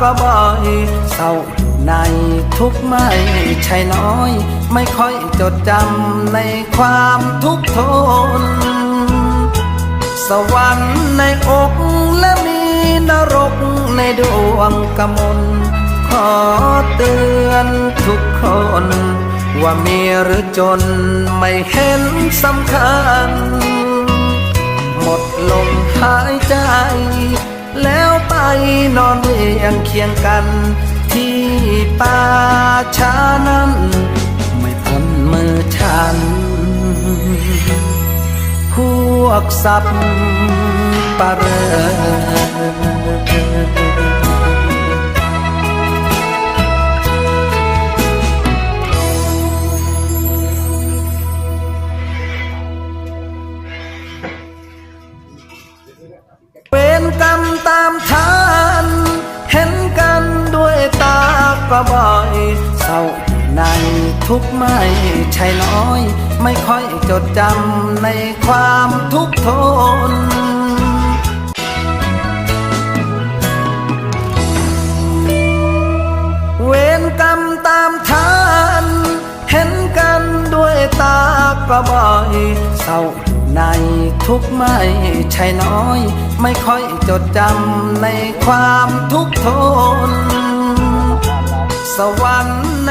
ก็บ่อยเศร้าในทุกไม่ใช่น้อย ไม่ค่อยจดจำในความทุกข์ทน สวรรค์ในอกและมีนรกในดวงกมลขอเตือนทุกคน ว่ามีหรือจนไม่เห็นสำคัญ หมดลมหายใจ นอนเรียงเคียงกัน ที่ป่าช้านั้น ไม่พ้นมือฉัน พวกสับปะเรอ เป็นกรรมตามทาน เห็นกันด้วยตาก็บ่อยเศร้าในทุกไม่ใช่น้อย ไม่ค่อยจดจำในความทุกข์ทนเวรกรรมตามทาน เห็นกันด้วยตาก็บ่อยเศร้า ในทุกไม่ใช่น้อย ไม่ค่อยจดจำในความทุกข์ทน สวรรค์ใน